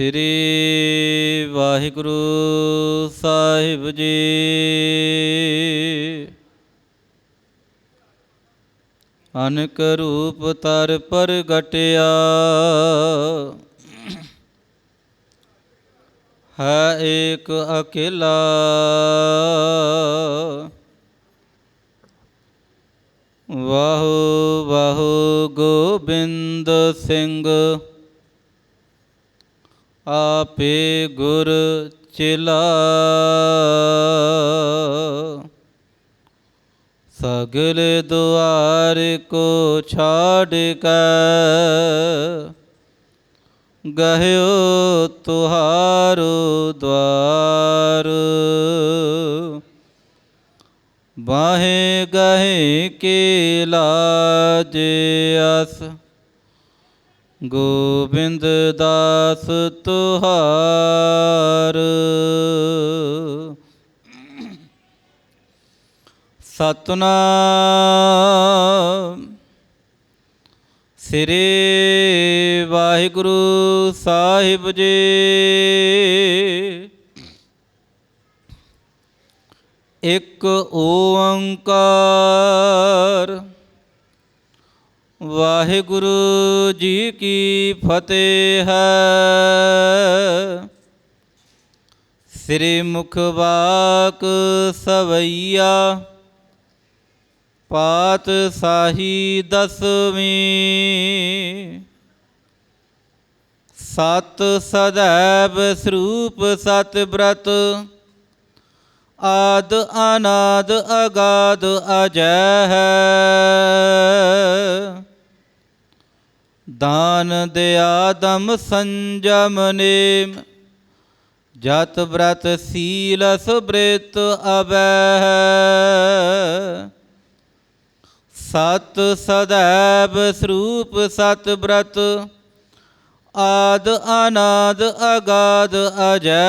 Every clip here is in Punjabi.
ਸ੍ਰੀ ਵਾਹਿਗੁਰੂ ਸਾਹਿਬ ਜੀ। ਅਨਕ ਰੂਪ ਤਰ ਪ੍ਰਗਟਿਆ। ਹੈ ਏਕ ਅਕੇਲਾ। ਵਾਹੋ ਵਾਹੋ ਗੋਬਿੰਦ ਸਿੰਘ। आपे गुर चिला। सगल द्वार को छाड़ कर गयो तुहारो द्वार। बाहें गहें के लाज अस ਗੋਬਿੰਦ ਦਾਸ ਤੁਹਾਰ। ਸਤਨਾਮ ਸ੍ਰੀ ਵਾਹਿਗੁਰੂ ਸਾਹਿਬ ਜੀ। ਇੱਕ ਓੰਕਾਰ ਵਾਹਿਗੁਰੂ ਜੀ ਕੀ ਫਤਿਹ ਹੈ। ਸ੍ਰੀ ਮੁਖ ਵਾਕ ਸਵਈਆ, ਪਾਤ ਸਾਹੀ ਦਸਵੀਂ। ਸਤ ਸਦੈਵ ਸਰੂਪ ਸਤ ਬ੍ਰਤ, ਆਦ ਅਨਾਦ ਅਗਾਦ ਅਜੈ ਹੈ। ਦਾਨ ਦਿਆ ਦਮ ਸੰਜਮ ਨੇਮ। ਜਤ ਬ੍ਰਤ ਸੀਲ ਸੁਬ੍ਰਿਤ ਅਬੈ ਹੈ ਸਤ ਸਦੈਵ ਸਰੂਪ ਸਤ ਬ੍ਰਤ। ਆਦ ਅਨਾਦ ਅਗਾਦ ਅਜੈ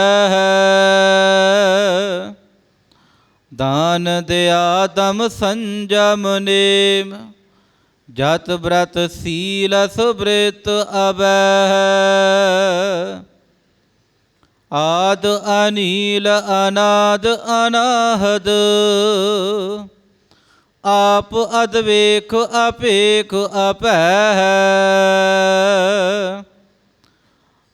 ਦਾਨ ਦਿਆ ਦਮ ਸੰਜਮ ਨੇਮ। ਜਤ ਬ੍ਰਤ ਸੀਲ ਸੁਬ੍ਰਿਤ ਅਬੈ ਹੈ ਆਦ ਅਨੀਲ ਅਨਾਦ ਅਨਾਹਦ ਆਪ ਅਦਵੇਖ ਆਪੇਖ ਆਪੈ ਹੈ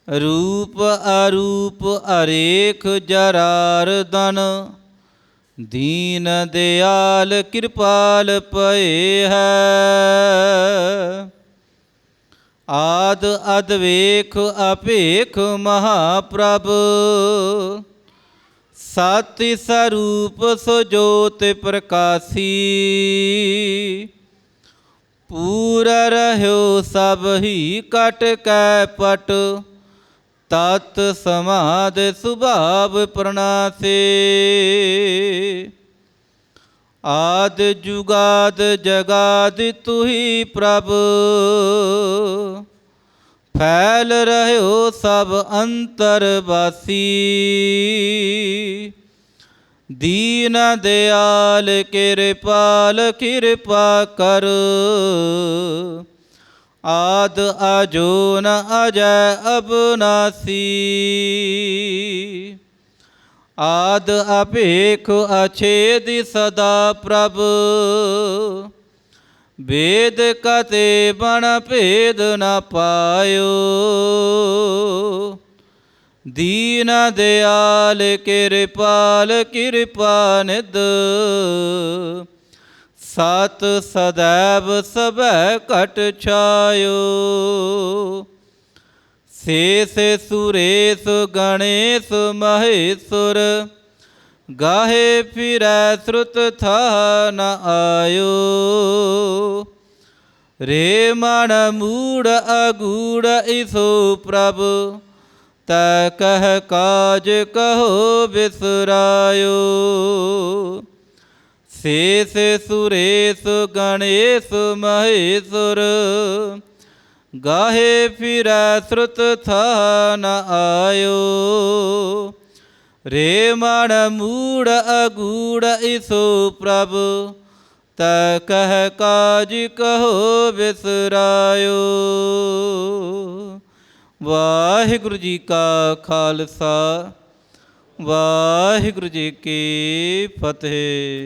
ਰੂਪ ਅਰੂਪ ਅਰੇਖ ਜਰਾਰ ਦੀਨ ਦਿਆਲ ਕਿਰਪਾਲ ਪਏ ਹੈ। ਆਦ ਅਦਵੇਖ ਅਪੇਖ ਮਹਾਪ੍ਰਭ। ਸਤਿ ਸਰੂਪ ਸੋ ਜੋਤ ਪ੍ਰਕਾਸੀ। ਪੂਰ ਰਹਿਓ ਸਭ ਹੀ ਕਟ ਕੈ ਪਟ। ਤਤ ਸਮਾਦ ਸੁਭਾਵ ਪ੍ਰਣਾਸੇ। ਆਦ ਜੁਗਾਦ ਜਗਾਦ ਤੁਹੀ ਪ੍ਰਭ। ਫੈਲ ਰਹਿਓ ਸਭ ਅੰਤਰ ਵਾਸੀ। ਦੀਨ ਦਿਆਲ ਕਿਰਪਾਲ ਕਿਰਪਾ ਕਰ। ਆਦ ਅਜੋ ਨ ਅਜੈ ਅਬਨਾਸੀ। ਆਦ ਅਪੇਖ ਅਛੇਦਿ ਸਦਾ ਪ੍ਰਭ। ਵੇਦ ਕਤੇ ਬਣ ਭੇਦ ਨ ਪਾਇਓ। ਦੀਨ ਦਿਆਲ ਕਿਰਪਾਲ ਕਿਰਪਾ ਨਿਦ ਸਤ ਸਦੈਵ ਸਭੈ ਘਟ ਛਾਇਓ। ਸੇਸ ਸੁਰੇਸ ਗਣੇਸ਼ ਮਹੇਸ਼ੁਰ, ਗਾਹੇ ਫਿਰੈ ਸ੍ਰੁਤ ਥਾ ਨ ਆਇਓ। ਰੇ ਮਨ ਮੂੜ ਅਗੂੜ ਇਸੋ ਪ੍ਰਭ, ਤੈ ਕਹਿ ਕਾਜ ਕਹੋ ਬਿਸਰਾਇਓ। ਸੇਸ ਸੁਰੇਸ ਗਣੇਸ਼ ਮਹੇਸ਼ੁਰ, ਗਾਹੇ ਫਿਰੈ ਸ੍ਰੁਤ ਥਾ ਨ ਆਇਓ। ਰੇ ਮਨ ਮੂੜ ਅਗੂੜ ਇਸੋ ਪ੍ਰਭ, ਤੈ ਕਹਿ ਕਾਜ ਕਹੋ ਬਿਸਰਾਇਓ। ਵਾਹਿਗੁਰੂ ਜੀ ਕਾ ਖਾਲਸਾ, ਵਾਹਿਗੁਰੂ ਜੀ ਕੀ ਫਤਿਹ।